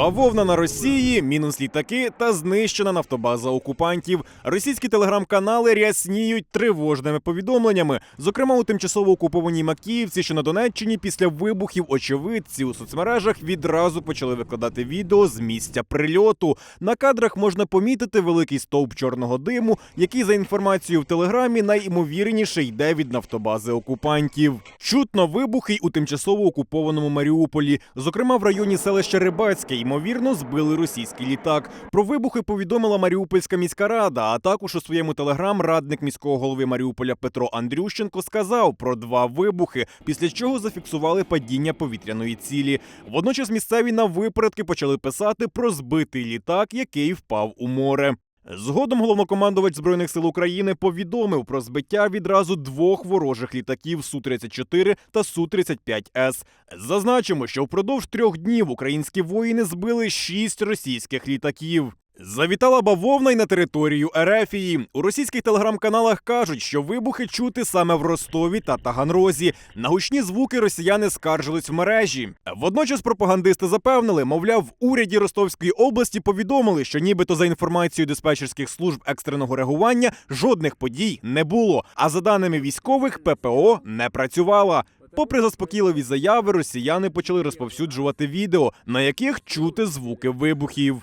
Бавовна на Росії, мінус літаки та знищена нафтобаза окупантів. Російські телеграм-канали рясніють тривожними повідомленнями. Зокрема, у тимчасово окупованій Макіївці, що на Донеччині, після вибухів очевидці у соцмережах відразу почали викладати відео з місця прильоту. На кадрах можна помітити великий стовп чорного диму, який за інформацією в телеграмі найімовірніше йде від нафтобази окупантів. Чутно вибухи й у тимчасово окупованому Маріуполі, зокрема в районі селища Рибацьке, ймовірно, збили російський літак. Про вибухи повідомила Маріупольська міська рада. А також у своєму телеграм радник міського голови Маріуполя Петро Андрющенко сказав про два вибухи, після чого зафіксували падіння повітряної цілі. Водночас місцеві на випередки почали писати про збитий літак, який впав у море. Згодом головнокомандувач збройних сил України повідомив про збиття відразу двох ворожих літаків су 34 та су 35 с Зазначимо, що впродовж трьох днів українські воїни збили шість російських літаків. Завітала бавовна й на територію Ерефії. У російських телеграм-каналах кажуть, що вибухи чути саме в Ростові та Таганрозі. На гучні звуки росіяни скаржились в мережі. Водночас пропагандисти запевнили, мовляв, в уряді Ростовської області повідомили, що нібито за інформацією диспетчерських служб екстреного реагування жодних подій не було. А за даними військових, ППО не працювала. Попри заспокійливі заяви, росіяни почали розповсюджувати відео, на яких чути звуки вибухів.